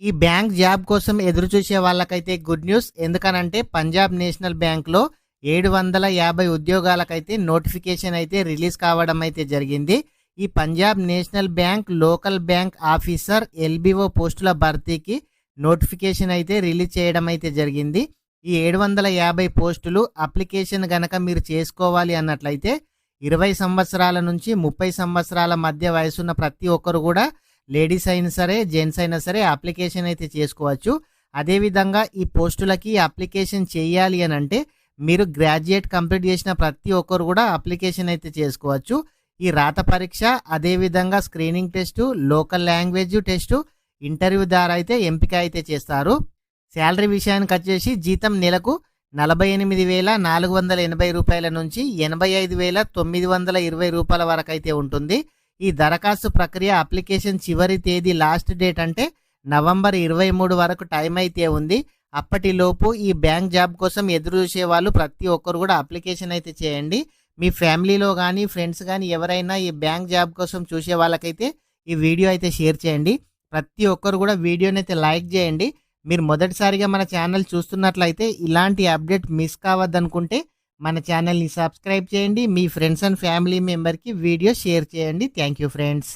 ఈ bank job కోసం ఎదురు చూసే వాళ్ళకైతే గుడ్ న్యూస్. ఎందుకనంటే పంజాబ్ నేషనల్ బ్యాంక్లో ఏడు వందల యాభై ఉద్యోగాలకైతే నోటిఫికేషన్ అయితే రిలీజ్ కావడం అయితే జరిగింది. ఈ Punjab national bank local bank officer LBO పోస్టుల భర్తీకి నోటిఫికేషన్ అయితే రిలీజ్ చేయడం అయితే జరిగింది. ఈ ఏడు వందల యాభై పోస్టులు అప్లికేషన్ గనక మీరు చేసుకోవాలి అన్నట్లయితే ఇరవై సంవత్సరాల నుంచి ముప్పై సంవత్సరాల మధ్య వయసున్న ప్రతి ఒక్కరు కూడా లేడీస్ అయినా సరే జెంట్స్ అయినా సరే అప్లికేషన్ అయితే చేసుకోవచ్చు. అదేవిధంగా ఈ పోస్టులకి అప్లికేషన్ చేయాలి అని అంటే మీరు గ్రాడ్యుయేట్ కంప్లీట్ చేసిన ప్రతి ఒక్కరు కూడా అప్లికేషన్ అయితే చేసుకోవచ్చు. ఈ రాత పరీక్ష అదేవిధంగా screening test local language test interview ద్వారా అయితే ఎంపిక అయితే చేస్తారు. శాలరీ విషయానికి వచ్చేసి జీతం నెలకు నలభై ఎనిమిది వేల నాలుగు వందల ఎనభై రూపాయల నుంచి ఎనభై ఐదు వేల తొమ్మిది వందల ఇరవై రూపాయల వరకు అయితే ఉంటుంది. ఈ దరఖాస్తు ప్రక్రియ అప్లికేషన్ చివరి తేదీ లాస్ట్ డేట్ అంటే నవంబర్ ఇరవై మూడు వరకు టైం అయితే ఉంది. అప్పటిలోపు ఈ బ్యాంక్ జాబ్ కోసం ఎదురు చూసే వాళ్ళు ప్రతి ఒక్కరు కూడా అప్లికేషన్ అయితే చేయండి. మీ ఫ్యామిలీలో కానీ ఫ్రెండ్స్ కానీ ఎవరైనా ఈ బ్యాంక్ జాబ్ కోసం చూసే వాళ్ళకైతే ఈ వీడియో అయితే షేర్ చేయండి. ప్రతి ఒక్కరు కూడా వీడియోని అయితే లైక్ చేయండి. మీరు మొదటిసారిగా మన ఛానల్ చూస్తున్నట్లయితే ఇలాంటి అప్డేట్ మిస్ కావద్దనుకుంటే మన ఛానల్ని సబ్స్క్రైబ్ చేయండి మీ ఫ్రెండ్స్ అండ్ ఫ్యామిలీ మెంబర్కి వీడియో షేర్ చేయండి. Thank you friends.